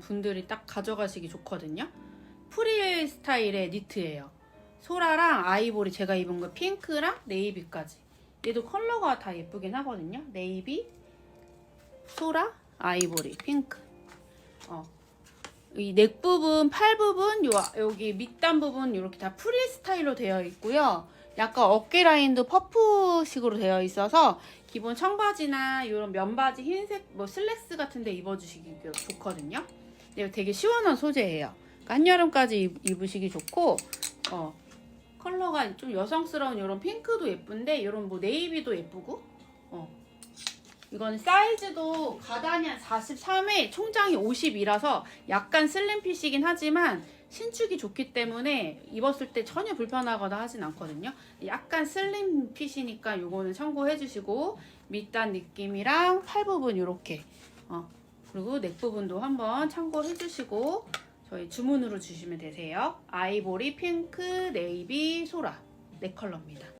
분들이 딱 가져가시기 좋거든요. 프릴 스타일의 니트예요. 소라랑 아이보리 제가 입은 거 핑크랑 네이비까지. 얘도 컬러가 다 예쁘긴 하거든요. 네이비, 소라, 아이보리, 핑크. 어. 이 넥 부분, 팔 부분, 요 여기 밑단 부분 이렇게 다 프릴 스타일로 되어 있고요. 약간 어깨 라인도 퍼프식으로 되어 있어서 기본 청바지나 이런 면바지 흰색 뭐 슬랙스 같은 데 입어주시기 좋거든요. 되게 시원한 소재예요. 그러니까 한여름까지 입- 입으시기 좋고 어, 컬러가 좀 여성스러운 이런 핑크도 예쁜데 이런 뭐 네이비도 예쁘고 어. 이건 사이즈도 가단이 한 43에 총장이 50이라서 약간 슬림핏이긴 하지만 신축이 좋기 때문에 입었을 때 전혀 불편하거나 하진 않거든요. 약간 슬림 핏이니까 요거는 참고해 주시고 밑단 느낌이랑 팔 부분 이렇게 어, 그리고 넥 부분도 한번 참고해 주시고 저희 주문으로 주시면 되세요. 아이보리, 핑크, 네이비, 소라 네 컬러입니다.